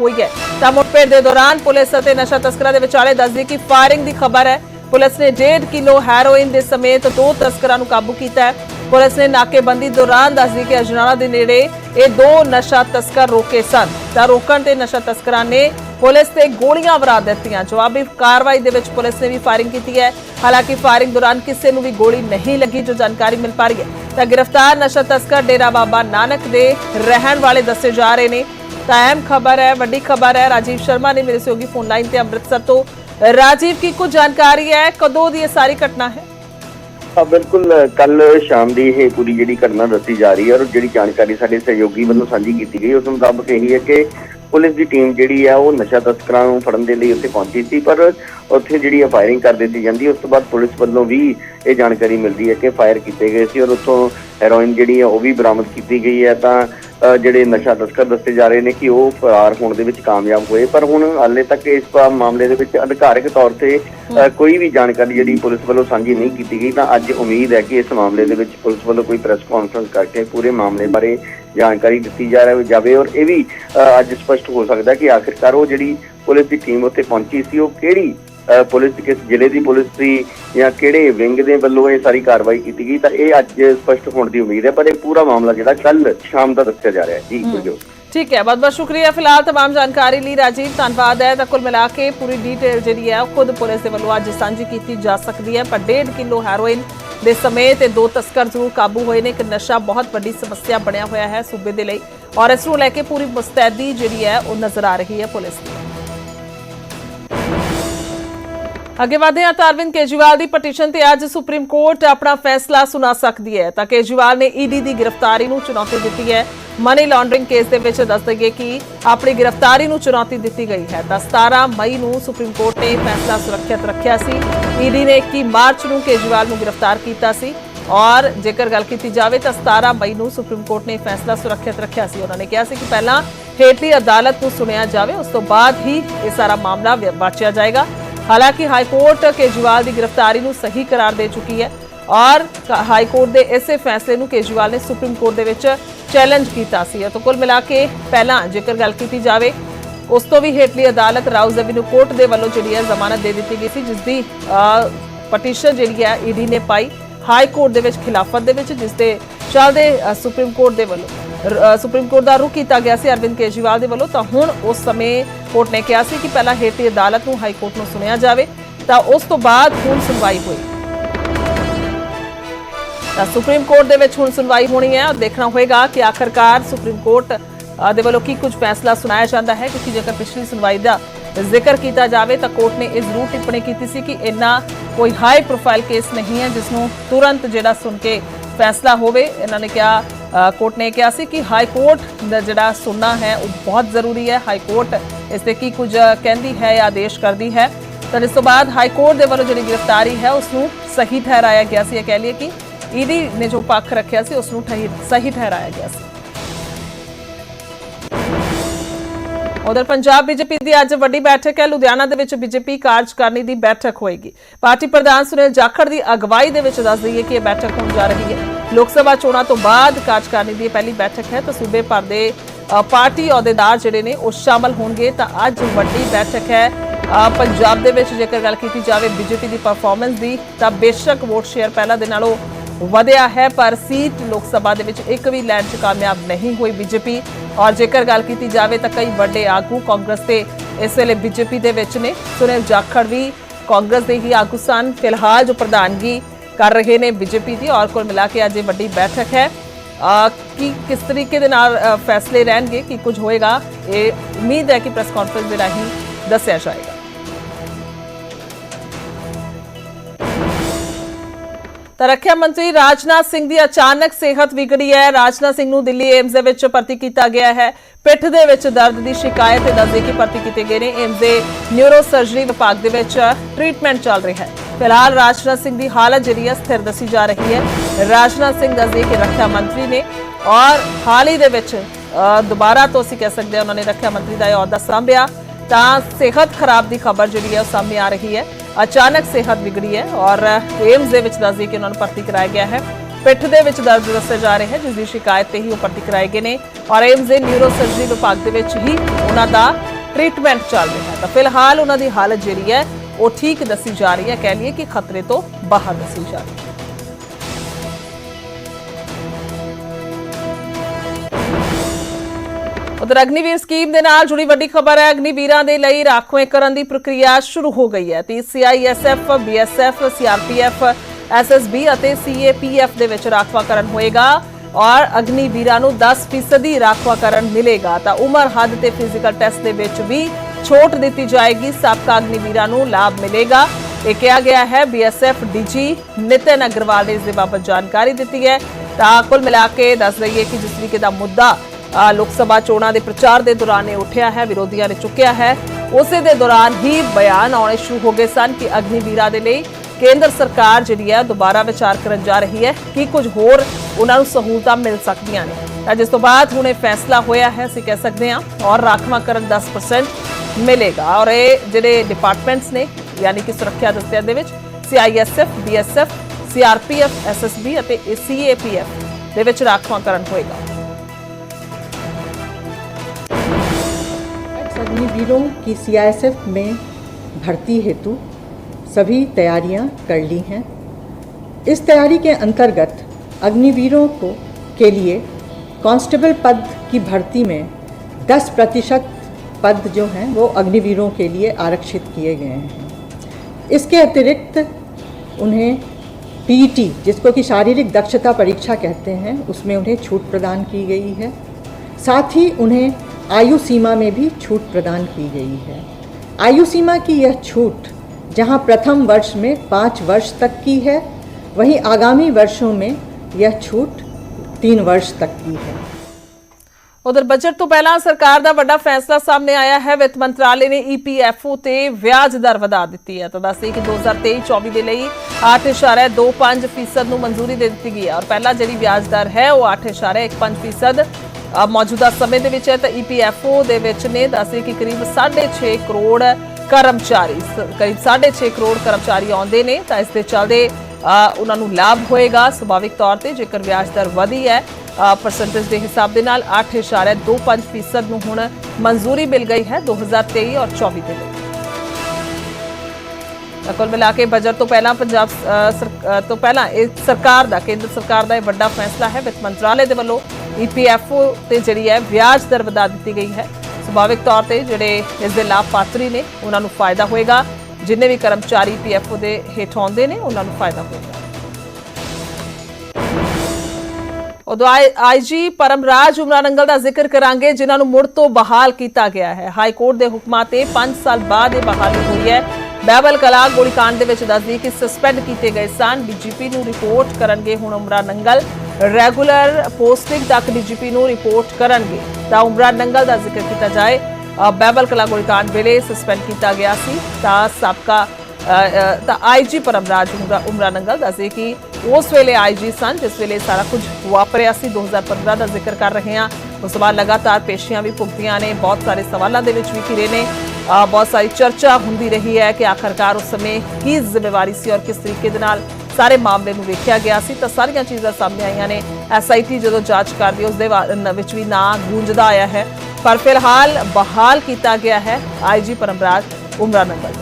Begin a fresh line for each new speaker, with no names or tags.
ਹੋਈ ਹੈ। ਤਾਂ ਮੁਠਭੇੜ ਦੇ ਦੌਰਾਨ ਪੁਲਿਸ ਅਤੇ ਨਸ਼ਾ ਤਸਕਰਾਂ ਦੇ ਵਿਚਾਲੇ ਦੱਸਦੀ ਕਿ ਫਾਇਰਿੰਗ ਦੀ ਖਬਰ ਹੈ। ਪੁਲਿਸ ਨੇ 1.5 ਕਿਲੋ ਹੈਰੋਇਨ ਦੇ ਸਮੇਤ ਦੋ ਤਸਕਰਾਂ ਨੂੰ ਕਾਬੂ ਕੀਤਾ ਹੈ। ਪੁਲਿਸ ਨੇ ਨਾਕੇਬੰਦੀ ਦੌਰਾਨ ਦੱਸਦੀ ਕਿ ਅਜਨਾਲਾ ਦੇ ਨੇੜੇ ਇਹ ਦੋ ਨਸ਼ਾ ਤਸਕਰ ਰੋਕੇ ਸਨ। ਤਾਂ ਰੋਕਣ ਤੇ ਨਸ਼ਾ ਤਸਕਰਾਂ ਨੇ ਪੁਲਿਸ ਤੇ ਗੋਲੀਆਂ ਵਰਾ ਦਿੱਤੀਆਂ। ਜਵਾਬੀ ਕਾਰਵਾਈ ਦੇ ਵਿੱਚ ਪੁਲਿਸ ਨੇ ਵੀ ਫਾਇਰਿੰਗ ਕੀਤੀ ਹੈ। ਹਾਲਾਂਕਿ ਫਾਇਰਿੰਗ ਦੌਰਾਨ ਕਿਸੇ ਨੂੰ ਵੀ ਗੋਲੀ ਨਹੀਂ ਲੱਗੀ, ਜੋ ਜਾਣਕਾਰੀ ਮਿਲ ਪਾ ਰਹੀ ਹੈ। ਤਾਂ ਗ੍ਰਿਫਤਾਰ ਨਸ਼ਾ ਤਸਕਰ ਡੇਰਾ ਬਾਬਾ ਨਾਨਕ ਦੇ ਰਹਿਣ ਵਾਲੇ ਦੱਸੇ ਜਾ ਰਹੇ ਨੇ। ਤਾਂ ਅਹਿਮ ਖਬਰ ਹੈ, ਵੱਡੀ ਖਬਰ ਹੈ। ਰਾਜੀਵ ਸ਼ਰਮਾ ਨੇ ਮੇਰੇ ਸਹਿਯੋਗੀ ਫੋਨ ਲਾਈਨ ਤੇ ਅੰਮ੍ਰਿਤਸਰ ਤੋਂ। ਰਾਜੀਵ, ਕੀ ਕੁਝ ਜਾਣਕਾਰੀ ਹੈ? ਕਦੋਂ ਦੀ ਇਹ ਸਾਰੀ ਘਟਨਾ ਹੈ?
ਹਾਂ ਬਿਲਕੁਲ ਕੱਲ ਸ਼ਾਮ ਦੀ ਇਹ ਪੂਰੀ ਜਿਹੜੀ ਘਟਨਾ ਦੱਸੀ ਜਾ ਰਹੀ ਹੈ ਔਰ ਜਿਹੜੀ ਜਾਣਕਾਰੀ ਸਾਡੇ ਸਹਿਯੋਗੀ ਵੱਲੋਂ ਸਾਂਝੀ ਕੀਤੀ ਗਈ ਉਸ ਮੁਤਾਬਕ ਇਹੀ ਹੈ ਕਿ ਪੁਲਿਸ ਦੀ ਟੀਮ ਜਿਹੜੀ ਹੈ ਉਹ ਨਸ਼ਾ ਤਸਕਰਾਂ ਨੂੰ ਫੜਨ ਦੇ ਲਈ ਉੱਥੇ ਪਹੁੰਚੀ ਸੀ ਪਰ ਉੱਥੇ ਜਿਹੜੀ ਹੈ ਫਾਇਰਿੰਗ ਕਰ ਦਿੱਤੀ ਜਾਂਦੀ ਉਸ ਤੋਂ ਬਾਅਦ ਪੁਲਿਸ ਵੱਲੋਂ ਵੀ ਇਹ ਜਾਣਕਾਰੀ ਮਿਲਦੀ ਹੈ ਕਿ ਫਾਇਰ ਕੀਤੇ ਗਏ ਸੀ ਔਰ ਉੱਥੋਂ ਹੈਰੋਇਨ ਜਿਹੜੀ ਹੈ ਉਹ ਵੀ ਬਰਾਮਦ ਕੀਤੀ ਗਈ ਹੈ। ਤਾਂ ਜਿਹੜੇ ਨਸ਼ਾ ਤਸਕਰ ਦੱਸੇ ਜਾ ਰਹੇ ਨੇ ਕਿ ਉਹ ਫਰਾਰ ਹੋਣ ਦੇ ਵਿੱਚ ਕਾਮਯਾਬ ਹੋਏ ਪਰ ਹੁਣ ਹਾਲੇ ਤੱਕ ਇਸ ਮਾਮਲੇ ਦੇ ਵਿੱਚ ਅਧਿਕਾਰਕ ਤੌਰ ਤੇ ਕੋਈ ਵੀ ਜਾਣਕਾਰੀ ਜਿਹੜੀ ਪੁਲਿਸ ਵੱਲੋਂ ਸਾਂਝੀ ਨਹੀਂ ਕੀਤੀ ਗਈ ਤਾਂ ਅੱਜ ਉਮੀਦ ਹੈ ਕਿ ਇਸ ਮਾਮਲੇ ਦੇ ਵਿੱਚ ਪੁਲਿਸ ਵੱਲੋਂ ਕੋਈ ਪ੍ਰੈਸ ਕਾਨਫਰੰਸ ਕਰਕੇ ਪੂਰੇ ਮਾਮਲੇ ਬਾਰੇ ਜਾਣਕਾਰੀ ਦਿੱਤੀ ਜਾ ਰਹੀ ਜਾਵੇ ਔਰ ਇਹ ਵੀ ਅ, ਅੱਜ ਸਪਸ਼ਟ ਹੋ ਸਕਦਾ ਹੈ ਕਿ ਆਖਿਰਕਾਰ ਉਹ ਜਿਹੜੀ ਪੁਲਿਸ ਦੀ ਟੀਮ ਉੱਥੇ ਪਹੁੰਚੀ ਸੀ ਉਹ ਕਿਹੜੀ ਅ, ਪੁਲਿਸ ਕਿਸ ਜ਼ਿਲ੍ਹੇ ਦੀ ਪੁਲਿਸ ਸੀ ਜਾਂ ਕਿਹੜੇ ਵਿੰਗ ਦੇ ਵੱਲੋਂ ਇਹ ਸਾਰੀ ਕਾਰਵਾਈ ਕੀਤੀ ਗਈ ਤਾਂ ਇਹ ਅੱਜ ਸਪਸ਼ਟ ਹੋਣ ਦੀ ਉਮੀਦ ਹੈ ਪਰ ਇਹ ਪੂਰਾ ਮਾਮਲਾ ਜਿਹੜਾ ਕੱਲ ਸ਼ਾਮ ਦਾ ਦੱਸਿਆ ਜਾ ਰਿਹਾ ਹੈ ਜੀ ਗੁਰਜੋਤ
ਠੀਕ ਹੈ ਬਹੁਤ ਬਹੁਤ ਸ਼ੁਕਰੀਆ ਫਿਲਹਾਲ तमाम ਜਾਣਕਾਰੀ ਲਈ ਰਾਜੀਵ ਧੰਨਵਾਦ ਹੈ ਤਾਂ ਕੁੱਲ ਮਿਲਾ ਕੇ ਪੂਰੀ ਡੀਟੇਲ ਜਿਹੜੀ ਹੈ ਉਹ ਖੁਦ ਪੁਲਿਸ ਦੇ ਵੱਲੋਂ ਅੱਜ ਸਾਂਝੀ ਕੀਤੀ ਜਾ ਸਕਦੀ ਹੈ ਪਰ 1.5 ਕਿਲੋ ਹੈਰੋਇਨ ਦੇ ਸਮੇਂ ਇਹ ਦੋ ਤਸਕਰ ਜ਼ਰੂਰ ਕਾਬੂ ਹੋਏ ਨੇ। ਇੱਕ ਨਸ਼ਾ ਬਹੁਤ ਵੱਡੀ ਸਮੱਸਿਆ ਬਣਿਆ ਹੋਇਆ ਹੈ ਸੂਬੇ ਦੇ ਲਈ। ਔਰ ਇਸ ਨੂੰ ਲੈ ਕੇ ਪੂਰੀ ਮੁਸਤੈਦੀ ਜਿਹੜੀ ਹੈ, ਉਹ ਨਜ਼ਰ ਆ ਰਹੀ ਹੈ ਪੁਲਿਸ ਦੀ। ਅੱਗੇ ਵਧਦੇ ਹਾਂ, ਤਾਂ ਅਰਵਿੰਦ ਕੇਜਰੀਵਾਲ ਦੀ ਪਟੀਸ਼ਨ ਤੇ ਅੱਜ ਸੁਪਰੀਮ ਕੋਰਟ ਆਪਣਾ ਫੈਸਲਾ ਸੁਣਾ ਸਕਦੀ ਹੈ। ਤਾਂ ਕੇਜਰੀਵਾਲ ਨੇ ਈਡੀ ਦੀ ਗ੍ਰਿਫਤਾਰੀ ਨੂੰ ਚੁਣੌਤੀ ਦਿੱਤੀ ਹੈ। ਮਨੀ ਲਾਂਡਰਿੰਗ ਕੇਸ ਦੇ ਵਿੱਚ ਦੱਸ ਦਈਏ ਕਿ ਆਪਣੀ ਗ੍ਰਿਫਤਾਰੀ ਨੂੰ ਚੁਣੌਤੀ ਦਿੱਤੀ ਗਈ ਹੈ। ਤਾਂ 17 ਮਈ ਨੂੰ ਸੁਪਰੀਮ ਕੋਰਟ ਨੇ ਫੈਸਲਾ ਸੁਰੱਖਿਅਤ ਰੱਖਿਆ ਸੀ। ਈਡੀ ਨੇ 21 ਮਾਰਚ ਨੂੰ ਕੇਜਰੀਵਾਲ ਨੂੰ ਗ੍ਰਿਫਤਾਰ ਕੀਤਾ ਸੀ। ਔਰ ਜੇਕਰ ਗੱਲ ਕੀਤੀ ਜਾਵੇ, ਤਾਂ 17 ਮਈ ਨੂੰ ਸੁਪਰੀਮ ਕੋਰਟ ਨੇ ਫੈਸਲਾ ਸੁਰੱਖਿਅਤ ਰੱਖਿਆ ਸੀ। ਉਹਨਾਂ ਨੇ ਕਿਹਾ ਸੀ ਕਿ ਪਹਿਲਾਂ ਹੇਠਲੀ ਅਦਾਲਤ ਨੂੰ ਸੁਣਿਆ ਜਾਵੇ, ਉਸ ਤੋਂ ਬਾਅਦ ਹੀ ਇਹ ਸਾਰਾ ਮਾਮਲਾ ਵਿ- ਵਾਚਿਆ ਜਾਏਗਾ। ਹਾਲਾਂਕਿ ਹਾਈ ਕੋਰਟ ਕੇਜਰੀਵਾਲ ਦੀ ਗ੍ਰਿਫਤਾਰੀ ਨੂੰ ਸਹੀ ਕਰਾਰ ਦੇ ਚੁੱਕੀ ਹੈ ਔਰ ਹਾਈ ਕੋਰਟ ਦੇ ਇਸੇ ਫੈਸਲੇ ਨੂੰ ਕੇਜਰੀਵਾਲ ਨੇ ਸੁਪਰੀਮ ਕੋਰਟ ਦੇ ਵਿੱਚ ਚੈਲੰਜ ਕੀਤਾ ਸੀ। ਤਾਂ ਕੁੱਲ ਮਿਲਾ ਕੇ ਪਹਿਲਾਂ ਜੇਕਰ ਗੱਲ ਕੀਤੀ ਜਾਵੇ, ਉਸ ਤੋਂ ਵੀ ਹੇਠਲੀ ਅਦਾਲਤ ਰਾਉਜ਼ ਨੂੰ ਕੋਰਟ ਦੇ ਵੱਲੋਂ ਜਿਹੜੀ ਹੈ ਜ਼ਮਾਨਤ ਦੇ ਦਿੱਤੀ ਗਈ ਸੀ, ਜਿਸ ਦੀ ਪਟੀਸ਼ਨ ਜਿਹੜੀ ਹੈ ਈਡੀ ਨੇ ਪਾਈ ਹਾਈ ਕੋਰਟ ਦੇ ਵਿੱਚ ਖਿਲਾਫਤ ਦੇ ਵਿੱਚ, ਜਿਸ ਦੇ ਚੱਲਦੇ ਸੁਪਰੀਮ ਕੋਰਟ ਦੇ ਵੱਲੋਂ। ਸੁਪਰੀਮ ਕੋਰਟ ਦਾ ਰੁਖ ਕੀਤਾ ਗਿਆ ਸੀ ਅਰਵਿੰਦ ਕੇਜਰੀਵਾਲ ਦੇ ਵੱਲੋਂ, ਤਾਂ ਹੁਣ ਉਸ ਸਮੇਂ ਕੋਰਟ ਨੇ ਕਿਹਾ ਸੀ ਕਿ ਪਹਿਲਾਂ ਹੇਠਲੀ ਅਦਾਲਤ ਨੂੰ ਹਾਈ ਕੋਰਟ ਨੂੰ ਸੁਣਿਆ ਜਾਵੇ, ਤਾਂ ਉਸ ਤੋਂ ਬਾਅਦ ਹੁਣ ਸੁਣਵਾਈ ਹੋਈ। ਤਾਂ ਸੁਪਰੀਮ ਕੋਰਟ ਦੇ ਵਿੱਚ ਹੁਣ ਸੁਣਵਾਈ ਹੋਣੀ ਹੈ ਔਰ ਦੇਖਣਾ ਹੋਏਗਾ ਕਿ ਆਖਰਕਾਰ ਸੁਪਰੀਮ ਕੋਰਟ ਦੇ ਵੱਲੋਂ ਕੀ ਕੁਝ ਫੈਸਲਾ ਸੁਣਾਇਆ ਜਾਂਦਾ ਹੈ, ਕਿਉਂਕਿ ਜੇਕਰ ਪਿਛਲੀ ਸੁਣਵਾਈ ਦਾ ਜ਼ਿਕਰ ਕੀਤਾ ਜਾਵੇ, ਤਾਂ ਕੋਰਟ ਨੇ ਇਹ ਜ਼ਰੂਰ ਟਿੱਪਣੀ ਕੀਤੀ ਸੀ ਕਿ ਇੰਨਾ ਕੋਈ ਹਾਈ ਪ੍ਰੋਫਾਈਲ ਕੇਸ ਨਹੀਂ ਹੈ, ਜਿਸ ਨੂੰ ਤੁਰੰਤ ਜਿਹੜਾ ਸੁਣ ਕੇ ਫੈਸਲਾ ਹੋਵੇ, ਇਹਨਾਂ ਨੇ ਕਿਹਾ ਕੋਰਟ ਨੇ ਕਿਹਾ ਸੀ ਕਿ ਹਾਈ ਕੋਰਟ ਦਾ ਜਿਹੜਾ ਸੁਣਨਾ ਹੈ, ਉਹ ਬਹੁਤ ਜ਼ਰੂਰੀ ਹੈ। ਹਾਈ ਕੋਰਟ ਇਸ ਤੇ ਕੀ ਕੁਝ ਕਹਿੰਦੀ ਹੈ ਜਾਂ ਆਦੇਸ਼ ਕਰਦੀ ਹੈ। ਤਾਂ ਇਸ ਤੋਂ ਬਾਅਦ ਹਾਈ ਕੋਰਟ ਦੇ ਵੱਲੋਂ ਜਿਹੜੀ ਗ੍ਰਿਫਤਾਰੀ ਹੈ, ਉਸ ਨੂੰ ਸਹੀ ਠਹਿਰਾਇਆ ਗਿਆ ਸੀ। ਇਹ ਕਹਿ ਲਈਏ ਕਿ ਈਡੀ ਨੇ ਜੋ ਪੱਖ ਰੱਖਿਆ ਸੀ, ਉਸ ਨੂੰ ਸਹੀ ਠਹਿਰਾਇਆ ਗਿਆ ਸੀ। ਉਧਰ ਪੰਜਾਬ ਬੀਜੇਪੀ ਦੀ ਅੱਜ ਵੱਡੀ ਬੈਠਕ ਹੈ। ਲੁਧਿਆਣਾ ਦੇ ਵਿੱਚ ਬੀਜੇਪੀ ਕਾਰਜਕਾਰਨੀ ਦੀ ਬੈਠਕ ਹੋਏਗੀ। ਪਾਰਟੀ ਪ੍ਰਧਾਨ ਸੁਨੀਲ ਜਾਖੜ ਦੀ ਅਗਵਾਈ ਦੇ ਵਿੱਚ ਦੱਸ ਦਈਏ ਕਿ ਇਹ ਬੈਠਕ ਹੋਣ ਜਾ ਰਹੀ ਹੈ। ਲੋਕ ਸਭਾ ਚੋਣਾਂ ਤੋਂ ਬਾਅਦ ਕਾਰਜਕਾਰਨੀ ਦੀ ਇਹ ਪਹਿਲੀ ਬੈਠਕ ਹੈ, ਤਾਂ ਸੂਬੇ ਭਰ ਦੇ ਪਾਰਟੀ ਅਹੁਦੇਦਾਰ ਜਿਹੜੇ ਨੇ ਉਹ ਸ਼ਾਮਲ ਹੋਣਗੇ, ਤਾਂ ਅੱਜ ਵੱਡੀ ਬੈਠਕ ਹੈ। ਪੰਜਾਬ ਦੇ ਵਿੱਚ ਜੇਕਰ ਗੱਲ ਕੀਤੀ ਜਾਵੇ ਬੀਜੇਪੀ ਦੀ ਪਰਫਾਰਮੈਂਸ ਦੀ, ਤਾਂ ਬੇਸ਼ੱਕ ਵੋਟ ਸ਼ੇਅਰ ਪਹਿਲਾਂ ਦੇ ਨਾਲੋਂ ਵਧਿਆ ਹੈ, ਪਰ ਸੀਟ ਲੋਕ ਸਭਾ ਦੇ ਵਿੱਚ ਇੱਕ ਵੀ ਲੈਣ 'ਚ ਕਾਮਯਾਬ ਨਹੀਂ ਹੋਈ ਬੀਜੇਪੀ। ਔਰ ਜੇਕਰ ਗੱਲ ਕੀਤੀ ਜਾਵੇ ਤਾਂ ਕਈ ਵੱਡੇ ਆਗੂ ਕਾਂਗਰਸ ਤੇ ਇਸ ਵੇਲੇ ਬੀਜੇਪੀ ਦੇ ਵਿੱਚ ਨੇ। ਸੁਨੀਲ ਜਾਖੜ ਵੀ ਕਾਂਗਰਸ ਦੇ ਹੀ ਆਗੂ ਸਨ। ਫਿਲਹਾਲ ਜੋ ਪ੍ਰਧਾਨਗੀ ਕਰ ਰਹੇ ਨੇ ਬੀਜੇਪੀ ਦੀ ਔਰ ਕੁੱਲ ਮਿਲਾ ਕੇ ਅੱਜ ਇਹ ਵੱਡੀ ਬੈਠਕ ਹੈ ਅ, ਕਿ ਕਿਸ ਤਰੀਕੇ ਦੇ ਨਾਲ ਅ, ਫੈਸਲੇ ਰਹਿਣਗੇ ਕਿ ਕੁਝ ਹੋਏਗਾ ਇਹ ਉਮੀਦ ਹੈ ਕਿ ਪ੍ਰੈਸ ਕਾਨਫਰੰਸ ਦੇ ਰਾਹੀਂ ਦੱਸਿਆ ਜਾਏਗਾ ਤਾਂ ਰੱਖਿਆ ਮੰਤਰੀ ਰਾਜਨਾਥ ਸਿੰਘ ਦੀ ਅਚਾਨਕ ਸਿਹਤ ਵਿਗੜੀ ਹੈ। ਰਾਜਨਾਥ ਸਿੰਘ ਨੂੰ ਦਿੱਲੀ ਏਮਜ਼ ਦੇ ਵਿੱਚ ਭਰਤੀ ਕੀਤਾ ਗਿਆ ਹੈ। ਪਿੱਠ ਦੇ ਵਿੱਚ ਦਰਦ ਦੀ ਸ਼ਿਕਾਇਤ ਤੇ ਦੱਸਦੇ ਕਿ ਭਰਤੀ ਕੀਤੇ ਗਏ ਨੇ। ਏਮਜ਼ ਦੇ ਨਿਊਰੋ ਸਰਜਰੀ ਵਿਭਾਗ ਦੇ ਵਿੱਚ ਟ੍ਰੀਟਮੈਂਟ ਚੱਲ ਰਿਹਾ ਹੈ। ਫਿਲਹਾਲ ਰਾਜਨਾਥ ਸਿੰਘ ਦੀ ਹਾਲਤ ਜਿਹੜੀ ਹੈ, ਸਥਿਰ ਦੱਸੀ ਜਾ ਰਹੀ ਹੈ। ਰਾਜਨਾਥ ਸਿੰਘ ਦੱਸਦੇ ਕਿ ਰੱਖਿਆ ਮੰਤਰੀ ਨੇ ਔਰ ਹਾਲ ਹੀ ਦੇ ਵਿੱਚ ਦੁਬਾਰਾ ਤੋਂ ਅਸੀਂ ਕਹਿ ਸਕਦੇ ਹਾਂ, ਉਹਨਾਂ ਨੇ ਰੱਖਿਆ ਮੰਤਰੀ ਦਾ ਇਹ ਅਹੁਦਾ ਸੰਭਿਆ। ਤਾਂ ਸਿਹਤ ਖਰਾਬ ਦੀ ਖਬਰ ਜਿਹੜੀ ਹੈ, ਉਹ ਸਾਹਮਣੇ ਆ ਰਹੀ ਹੈ। ਅਚਾਨਕ ਸਿਹਤ ਵਿਗੜੀ ਹੈ ਔਰ ਏਮਸ ਦੇ ਵਿੱਚ ਦੱਸਦੀ ਕਿ ਉਹਨਾਂ ਨੂੰ ਭਰਤੀ ਕਰਾਇਆ ਗਿਆ ਹੈ। ਪਿੱਠ ਦੇ ਵਿੱਚ ਦਰਦ ਦੱਸਿਆ ਜਾ ਰਿਹਾ ਹੈ, ਜਿਸ ਦੀ ਸ਼ਿਕਾਇਤ ਤੇ ਹੀ ਉਹ ਭਰਤੀ ਕਰਾਏ ਗਏ ਨੇ ਔਰ ਏਮਸ ਦੇ ਨਿਊਰੋ ਸਰਜਰੀ ਵਿਭਾਗ ਦੇ ਵਿੱਚ ਹੀ ਉਹਨਾਂ ਦਾ ਟ੍ਰੀਟਮੈਂਟ ਚੱਲ ਰਿਹਾ ਹੈ। ਤਾਂ ਫਿਲਹਾਲ ਉਹਨਾਂ ਦੀ ਹਾਲਤ ਜਿਹੜੀ ਹੈ, ਉਹ ਠੀਕ ਦੱਸੀ ਜਾ ਰਹੀ ਹੈ, ਕਹਿ ਲਈਏ ਕਿ ਖਤਰੇ ਤੋਂ ਬਾਹਰ ਦੱਸੀ ਜਾ ਰਹੀ ਹੈ। ਉਧਰ ਅਗਨੀਵੀਰ ਸਕੀਮ ਦੇ ਨਾਲ ਜੁੜੀ ਵੱਡੀ ਖਬਰ ਹੈ, ਅਗਨੀਵੀਰਾਂ ਦੇ ਲਈ ਰਾਖਵੇਂਕਰਨ ਦੀ ਪ੍ਰਕਿਰਿਆ ਸ਼ੁਰੂ ਹੋ ਗਈ ਹੈ। ਤੇ ਬੀਐਸਐਫ ਸੀਆਰਪੀਐਫ ਐਸਐਸਬੀ ਅਤੇ ਸੀਏਪੀਐਫ ਦੇ ਵਿੱਚ ਰਾਖਵਾਂਕਰਨ ਹੋਏਗਾ ਔਰ ਅਗਨੀਵੀਰਾਂ ਨੂੰ 10% ਰਾਖਵਾਂਕਰਨ ਮਿਲੇਗਾ। ਤਾਂ ਉਮਰ, ਹੱਦ ਤੇ ਫਿਜ਼ੀਕਲ ਟੈਸਟ ਦੇ ਵਿੱਚ ਵੀ ਛੋਟ ਦਿੱਤੀ ਜਾਏਗੀ, ਸਾਬਕਾ ਅਗਨੀਵੀਰਾਂ ਨੂੰ ਲਾਭ ਮਿਲੇਗਾ। ਇਹ ਕਿਹਾ ਗਿਆ ਹੈ ਬੀਐਸਐਫ ਡੀਜੀ ਨਿਤਿਨ ਅਗਰਵਾਲ ਨੇ ਇਸ ਦੇ ਬਾਬਤ ਜਾਣਕਾਰੀ ਦਿੱਤੀ ਹੈ। ਤਾਂ ਕੁੱਲ ਮਿਲਾ ਕੇ ਦੱਸ ਦਈਏ ਕਿ ਜਿਸ ਤਰੀਕੇ ਦਾ ਮੁੱਦਾ ਲੋਕ ਸਭਾ ਚੋਣਾਂ ਦੇ ਪ੍ਰਚਾਰ ਦੇ ਦੌਰਾਨ ਇਹ ਉੱਠਿਆ ਹੈ, ਵਿਰੋਧੀਆਂ ਨੇ ਚੁੱਕਿਆ ਹੈ। ਉਸੇ ਦੇ ਦੌਰਾਨ ਹੀ ਬਿਆਨ ਆਉਣੇ ਸ਼ੁਰੂ ਹੋ ਗਏ ਸਨ ਕਿ ਅਗਨੀਵੀਰਾਂ ਦੇ ਲਈ ਕੇਂਦਰ ਸਰਕਾਰ ਜਿਹੜੀ ਹੈ, ਦੁਬਾਰਾ ਵਿਚਾਰ ਕਰਨ ਜਾ ਰਹੀ ਹੈ। ਕਿ ਕੁਝ ਹੋਰ ਉਹਨਾਂ ਨੂੰ ਸਹੂਲਤਾਂ ਮਿਲ ਸਕਦੀਆਂ ਨੇ? ਤਾਂ ਜਿਸ ਤੋਂ ਬਾਅਦ ਹੁਣ ਇਹ ਫੈਸਲਾ ਹੋਇਆ ਹੈ, ਅਸੀਂ ਕਹਿ ਸਕਦੇ ਹਾਂ, ਔਰ ਰਾਖਵਾਂਕਰਨ 10% ਮਿਲੇਗਾ। ਔਰ ਇਹ ਜਿਹੜੇ ਡਿਪਾਰਟਮੈਂਟਸ ਨੇ, ਯਾਨੀ ਕਿ ਸੁਰੱਖਿਆ ਦਸਤਿਆਂ ਦੇ ਵਿੱਚ ਸੀਆਈਐਸਐਫ ਬੀਐਸਐਫ ਸੀਆਰਪੀਐਫ ਐਸਐਸਬੀ ਅਤੇ ਸੀਏਪੀਐਫ ਦੇ ਵਿੱਚ ਰਾਖਵਾਂਕਰਨ ਹੋਏਗਾ।
अग्निवीरों की सीआईएसएफ में भर्ती हेतु सभी तैयारियाँ कर ली हैं। इस तैयारी के अंतर्गत अग्निवीरों को के लिए कांस्टेबल पद की भर्ती में 10 प्रतिशत पद जो हैं, वो अग्निवीरों के लिए आरक्षित किए गए हैं। इसके अतिरिक्त उन्हें पीईटी जिसको कि शारीरिक दक्षता परीक्षा कहते हैं, उसमें उन्हें छूट प्रदान की गई है। साथ ही उन्हें आयु सीमा में भी छूट प्रदान की गई है आयु सीमा की यह छूट जहां प्रथम वर्ष में पाँच वर्ष तक की है वहीं आगामी वर्षों में यह छूट तीन वर्ष तक की है
ਉਧਰ ਬਜਟ ਤੋਂ ਪਹਿਲਾਂ ਸਰਕਾਰ ਦਾ ਵੱਡਾ ਫੈਸਲਾ ਸਾਹਮਣੇ ਆਇਆ ਹੈ ਵਿੱਤ ਮੰਤਰਾਲੇ ਨੇ ਈਪੀਐਫਓ ਤੇ ਵਿਆਜ ਦਰ ਵਧਾ ਦਿੱਤੀ ਹੈ ਤਾਂ ਦੱਸਦੇ ਕਿ 2023-24 ਦੇ ਲਈ 8.25% ਫੀਸਦ ਨੂੰ ਮਨਜ਼ੂਰੀ ਦੇ ਦਿੱਤੀ ਗਈ ਹੈ ਔਰ ਪਹਿਲਾਂ ਜਿਹੜੀ ਵਿਆਜ ਦਰ ਹੈ ਉਹ 8.15% ਫੀਸਦ ਅ, ਮੌਜੂਦਾ ਸਮੇਂ ਦੇ ਵਿੱਚ ਹੈ ਤਾਂ ਈਪੀਐਫਓ ਦੇ ਵਿੱਚ ਨੇ ਦੱਸਦੇ ਕਿ ਕਰੀਬ 6.5 ਕਰੋੜ ਕਰਮਚਾਰੀ, ਸ- ਕਰੀਬ 6.5 ਕਰੋੜ ਕਰਮਚਾਰੀ ਆਉਂਦੇ ਨੇ, ਤਾਂ ਇਸ ਦੇ ਚੱਲਦੇ ਉਹਨਾਂ ਨੂੰ ਲਾਭ ਹੋਏਗਾ। ਸੁਭਾਵਿਕ ਤੌਰ ਤੇ ਜੇਕਰ ਵਿਆਜ ਦਰ ਵਧੀ ਹੈ ਪਰਸੈਂਟੇਜ ਦੇ ਹਿਸਾਬ ਦੇ ਨਾਲ 8.25% ਫੀਸਦ ਨੂੰ ਹੁਣ ਮਨਜ਼ੂਰੀ ਮਿਲ ਗਈ ਹੈ 2023 ਔਰ 24 ਦੇ ਲਈ। ਕੁੱਲ ਮਿਲਾ ਕੇ ਬਜਟ ਤੋਂ ਪਹਿਲਾਂ ਪੰਜਾਬ ਸਰ- ਤੋਂ ਪਹਿਲਾਂ ਇਹ ਸਰਕਾਰ ਦਾ, ਕੇਂਦਰ ਸਰਕਾਰ ਦਾ ਇਹ ਵੱਡਾ ਫੈਸਲਾ ਹੈ। ਵਿੱਤ ਮੰਤਰਾਲੇ ਦੇ ਵੱਲੋਂ ਈਪੀਐਫਓ ਤੇ ਜਿਹੜੀ ਹੈ, ਵਿਆਜ ਦਰ ਵਧਾ ਦਿੱਤੀ ਗਈ ਹੈ। ਸੁਭਾਵਿਕ ਤੌਰ ਤੇ ਜਿਹੜੇ ਇਸ ਦੇ ਲਾਭ ਨੇ, ਉਹਨਾਂ ਨੂੰ ਫਾਇਦਾ ਹੋਏਗਾ। ਜਿੰਨੇ ਵੀ ਕਰਮਚਾਰੀ ਪੀਐਫਓ ਦੇ ਹੇਠ ਆਉਂਦੇ ਨੇ, ਉਹਨਾਂ ਨੂੰ ਫਾਇਦਾ ਹੋਏਗਾ। ਉਦੋਂ ਆਈਜੀ ਪਰਮਰਾਜ ਉਮਰਾਨੰਗਲ ਦਾ ਜ਼ਿਕਰ ਕਰਾਂਗੇ, ਜਿਨ੍ਹਾਂ ਨੂੰ ਮੁੜ ਤੋਂ ਬਹਾਲ ਕੀਤਾ ਗਿਆ ਹੈ। ਹਾਈ ਕੋਰਟ ਦੇ ਹੁਕਮਾਂ ਤੇ 5 ਸਾਲ ਬਾਅਦ ਇਹ ਬਹਾਲੀ ਹੋਈ ਹੈ। ਬੈਬਲ ਕਲਾ ਗੋਲੀकांड ਦੇ ਵਿੱਚ ਦੱਸਦੀ ਕਿ ਸਸਪੈਂਡ ਕੀਤੇ ਗਏ ਸਨ। ਡੀਜੀਪੀ ਨੂੰ ਰਿਪੋਰਟ ਕਰਨਗੇ ਹੁਣ ਉਮਰਾਨੰਗਲ ਰੈਗੂਲਰ ਪੋਸਟਿੰਗ ਤੱਕ ਡੀਜੀਪੀ ਨੂੰ ਰਿਪੋਰਟ ਕਰਨਗੇ। ਤਾਂ ਉਮਰਾਨੰਗਲ ਦਾ ਜ਼ਿਕਰ ਕੀਤਾ ਜਾਏ ਅ, ਬੈਬਲ ਕਲਾ ਗੋਲੀकांड ਵੇਲੇ ਸਸਪੈਂਡ ਕੀਤਾ ਗਿਆ ਸੀ। ਤਾਂ ਸਾਬਕਾ ਅ, ਅ, ਤਾਂ ਆਈਜੀ ਪਰਮਰਾਜ ਉਮਰਾ ਨੰਗਲ ਦੱਸੇ ਕਿ ਉਸ ਵੇਲੇ ਆਈਜੀ ਸਨ ਜਿਸ ਵੇਲੇ ਸਾਰਾ ਕੁਝ ਵਾਪਰਿਆ ਸੀ। 2015 ਦਾ ਜ਼ਿਕਰ ਕਰ ਰਹੇ ਹਾਂ। ਉਸ ਤੋਂ ਬਾਅਦ ਲਗਾਤਾਰ ਪੇਸ਼ੀਆਂ ਵੀ ਭੁਗਤੀਆਂ ਨੇ। ਬਹੁਤ ਸਾਰੇ ਸਵਾਲਾਂ ਦੇ ਵਿੱਚ ਵੀ ਘਿਰੇ ਨੇ। ਬਹੁਤ ਸਾਰੀ ਚਰਚਾ ਹੁੰਦੀ ਰਹੀ ਹੈ ਕਿ ਆਖਰਕਾਰ ਉਸ ਸਮੇਂ ਕੀ ਜ਼ਿੰਮੇਵਾਰੀ ਸੀ ਔਰ ਕਿਸ ਤਰੀਕੇ ਦੇ ਨਾਲ ਸਾਰੇ ਮਾਮਲੇ ਨੂੰ ਵੇਖਿਆ ਗਿਆ ਸੀ ਤਾਂ ਸਾਰੀਆਂ ਚੀਜ਼ਾਂ ਸਾਹਮਣੇ ਆਈਆਂ ਨੇ। ਐਸਆਈਟੀ ਜਦੋਂ ਜਾਂਚ ਕਰਦੀ ਹੈ, ਉਸ ਦੇ ਵਿੱਚ ਵੀ ਨਾਂ ਗੂੰਜਦਾ ਆਇਆ ਹੈ। ਪਰ ਫਿਲਹਾਲ ਬਹਾਲ ਕੀਤਾ ਗਿਆ ਹੈ। ਆਈਜੀ ਪਰਮਰਾਜ ਉਮਰਾ ਨੰਗਲ